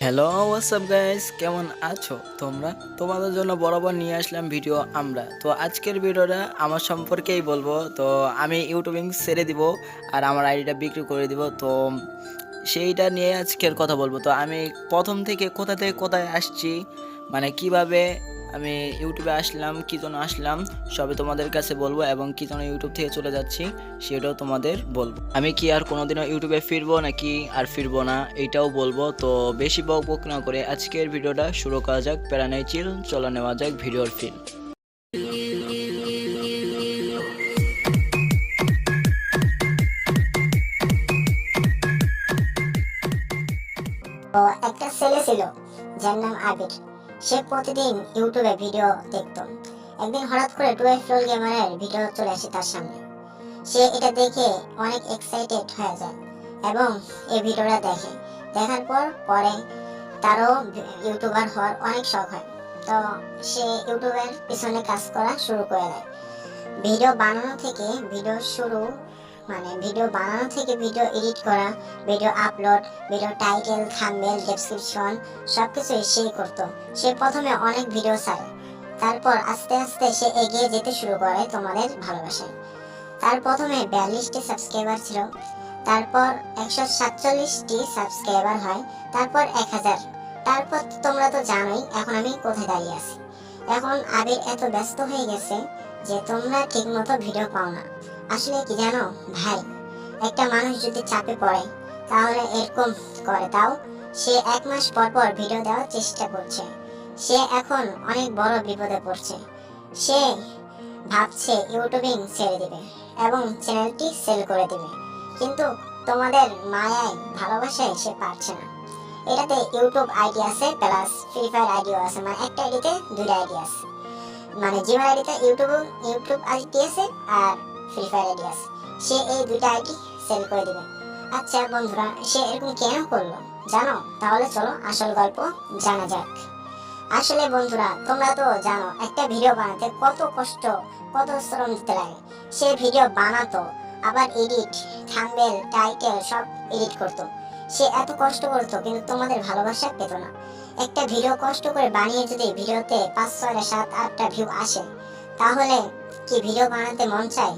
Hello WhatsApp guys কেমন আছো তোমরা? তোমাদের জন্য বরাবর নিয়ে আসলাম ভিডিও আমরা। তো আজকের ভিডিওটা আমার সম্পর্কেই বলব। তো আমি ইউটিউবিং ছেড়ে দিব আর আমার আইডিটা বিক্রি করে দিব। তো সেইটা নিয়ে আজকের কথা বলব। তো আমি প্রথম থেকে কোথা থেকে কোথায় আসছি? মানে কীভাবে আমি ইউটিউবে আসলাম, কী জন্য আসলাম, সবই তোমাদের কাছে বলব এবং কী জন্য ইউটিউব থেকে চলে যাচ্ছি, সেটাও তোমাদের বলব। আমি কি আর কোনোদিনও ইউটিউবে ফিরবো নাকি আর ফিরবো না এটাও বলব। তো বেশি বক বক না করে আজকের ভিডিওটা শুরু করা যাক প্যারানাই চিল, চলে নেওয়া যাক ভিডিওর ফিল। একটা ছেলে ছিল, যার নাম আবির। সে প্রতিদিন ইউটিউবে ভিডিও দেখতো। একদিন হঠাৎ করে টুয়েলভ ফ্লোর গেমারের ভিডিও চলে আসে তার সামনে। সে এটা দেখে অনেক এক্সাইটেড হয়ে যায় এবং এই ভিডিওটা দেখে। দেখার পর পরে তারও ইউটিউবার হওয়ার অনেক শখ হয়। তো সে ইউটিউবের পিছনে কাজ করা শুরু করে দেয়। ভিডিও বানানো থেকে ভিডিও শুরু মানে ভিডিও বানানো থেকে ভিডিও এডিট করা video upload video title thumbnail description সবকিছুই সে করতো। সে প্রথমে অনেক ভিডিও চায় তারপর আস্তে আস্তে সে এগিয়ে যেতে শুরু করে তোমাদের ভালোবাসায়। তার প্রথমে বিয়াল্লিশটি সাবস্ক্রাইবার ছিল। তারপর একশো সাতচল্লিশটি সাবস্ক্রাইবার হয়। তারপর এক হাজার। তারপর তোমরা তো জানোই, এখন আমি কোথায় দাঁড়িয়ে আছি। এখন আবির এত ব্যস্ত হয়ে গেছে যে তোমরা ঠিকমতো ভিডিও পাও না। আসলে কি জানো? ভাই, একটা মানুষ যদি চাপে পড়ে, তাহলে এরকম করে তাও সে এক মাস পর পর ভিডিও দেওয়ার চেষ্টা করছে। সে এখন অনেক বড় বিপদে পড়ছে। সে ভাবছে ইউটিউবিং ছেড়ে দিবে এবং চ্যানেলটি সেল করে দিবে। কিন্তু তোমাদের মায়ায় ভালোবাসায় সে পারছে না। এটাতে ইউটিউব আইডি আছে, প্লাস ফ্রি ফায়ার আইডিও আছে মানে একটা আইডিতে দুইটা আইডি আছে। মানে জিমের আইডিতে ইউটিউব ইউটিউব আইডি আছে আর ফ্রি ফায়ার আইডি সে এই দুইটা আইডি সেল করে দিবে। আচ্ছা বন্ধুরা, সে এরকম কেন করল? জানো? তাহলে চলো আসল গল্প জানা যাক। আসলে বন্ধুরা, তোমরা তো জানো, একটা ভিডিও বানাতে কত কষ্ট, কত শ্রম দিতে লাগে। সে ভিডিও বানাতো, আবার এডিট থাম্বেল টাইটেল সব এডিট করতো। সে এত কষ্ট করতো, কিন্তু তোমাদের ভালোবাসা পেত না। একটা ভিডিও কষ্ট করে বানিয়ে যদি ভিডিওতে পাঁচ ছয়টা সাত, আটটা ভিউ আসে, তাহলে কি ভিডিও বানাতে মন চায়?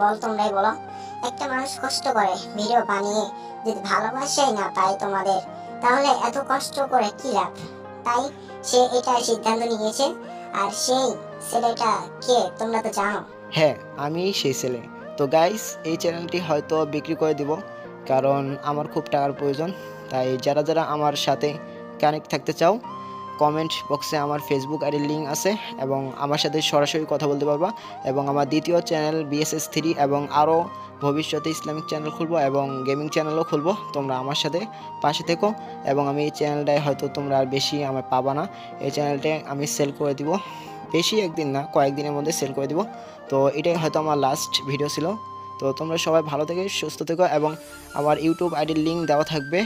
বল তোমরাই বলো। একটা মানুষ কষ্ট করে, ভিডিও বানিয়ে যদি ভালোবাসাই না পায় তোমাদের, তাহলে এত কষ্ট করে কি লাভ? তাই সে এটা সিদ্ধান্ত নিয়েছে, আর সেই ছেলেটা কে তোমরা তো জানো। হ্যাঁ আমি সেই ছেলে। তো গাইস এই চ্যানেলটি হয়তো বিক্রি করে দিব, কারণ আমার খুব টাকার প্রয়োজন। তাই যারা যারা আমার সাথে কানেক্ট থাকতে চাও কমেন্ট বক্সে আমার ফেসবুক আইডির লিঙ্ক আছে এবং আমার সাথে সরাসরি কথা বলতে পারবা এবং আমার দ্বিতীয় চ্যানেল বিএসএস থ্রি এবং আরও ভবিষ্যতে ইসলামিক চ্যানেল খুলবো এবং গেমিং চ্যানেলও খুলবো। তোমরা আমার সাথে পাশে থেকো এবং আমি এই চ্যানেলটায় হয়তো তোমরা আর বেশি আমার পাবা না। এই চ্যানেলটায় আমি সেল করে দিব। বেশি একদিন না, কয়েকদিনের মধ্যে সেল করে দিব। তো এটাই হয়তো আমার লাস্ট ভিডিও ছিল। তো তোমরা সবাই ভালো থেকে, সুস্থ থেকো এবং আমার ইউটিউব আইডির লিঙ্ক দেওয়া থাকবে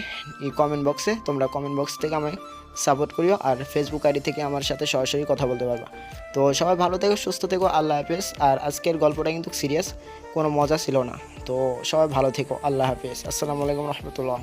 এই কমেন্ট বক্সে তোমরা কমেন্ট বক্স থেকে আমায় সাপোর্ট করিও আর ফেসবুক আইডি থেকে আমার সাথে সরাসরি কথা বলতে পারবা। তো সবাই ভালো থেকো, সুস্থ থেকো, আল্লাহ হাফেজ। আর আজকের গল্পটা কিন্তু সিরিয়াস কোনো মজা ছিল না। তো সবাই ভালো থেকো, আল্লাহ হাফেজ। আসসালামু আলাইকুম রহমতুল্লাহ।